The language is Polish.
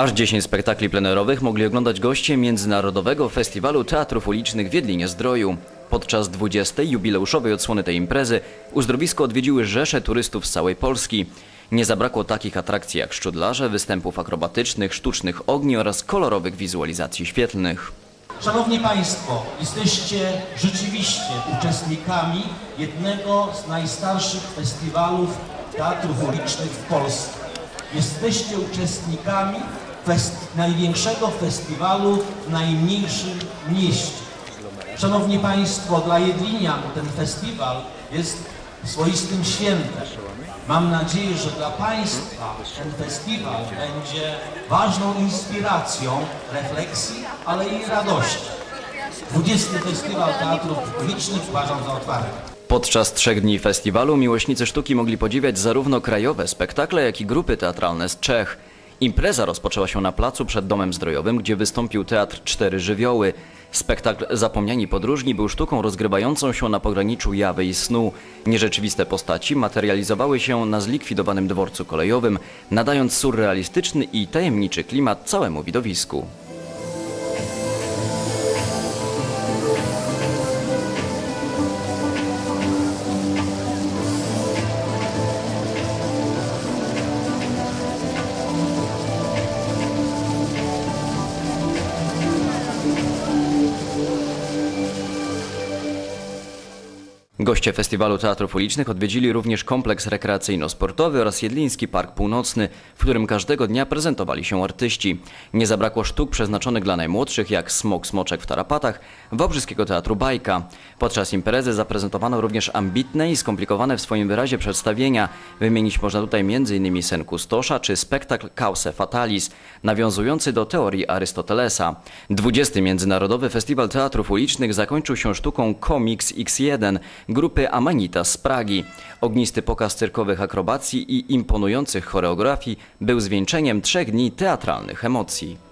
Aż 10 spektakli plenerowych mogli oglądać goście Międzynarodowego Festiwalu Teatrów Ulicznych w Wiedlinie-Zdroju. Podczas 20. jubileuszowej odsłony tej imprezy uzdrowisko odwiedziły rzesze turystów z całej Polski. Nie zabrakło takich atrakcji jak szczudlarze, występów akrobatycznych, sztucznych ogni oraz kolorowych wizualizacji świetlnych. Szanowni Państwo, jesteście rzeczywiście uczestnikami jednego z najstarszych festiwalów teatrów ulicznych w Polsce. Jesteście uczestnikami fest największego festiwalu w najmniejszym mieście. Szanowni Państwo, dla Jedlinian ten festiwal jest swoistym świętem. Mam nadzieję, że dla Państwa ten festiwal będzie ważną inspiracją refleksji, ale i radości. 20. Festiwal Teatrów Ulicznych uważam za otwarty. Podczas trzech dni festiwalu miłośnicy sztuki mogli podziwiać zarówno krajowe spektakle, jak i grupy teatralne z Czech. Impreza rozpoczęła się na placu przed Domem Zdrojowym, gdzie wystąpił teatr Cztery Żywioły. Spektakl Zapomniani Podróżni był sztuką rozgrywającą się na pograniczu jawy i snu. Nierzeczywiste postaci materializowały się na zlikwidowanym dworcu kolejowym, nadając surrealistyczny i tajemniczy klimat całemu widowisku. Goście Festiwalu Teatrów Ulicznych odwiedzili również kompleks rekreacyjno-sportowy oraz Jedliński Park Północny, w którym każdego dnia prezentowali się artyści. Nie zabrakło sztuk przeznaczonych dla najmłodszych, jak Smok Smoczek w Tarapatach, Wałbrzyskiego Teatru Bajka. Podczas imprezy zaprezentowano również ambitne i skomplikowane w swoim wyrazie przedstawienia. Wymienić można tutaj m.in. Sen Kustosza czy spektakl Cause Fatalis, nawiązujący do teorii Arystotelesa. 20. Międzynarodowy Festiwal Teatrów Ulicznych zakończył się sztuką Comics X1 grupy Amanita z Pragi. Ognisty pokaz cyrkowych akrobacji i imponujących choreografii był zwieńczeniem trzech dni teatralnych emocji.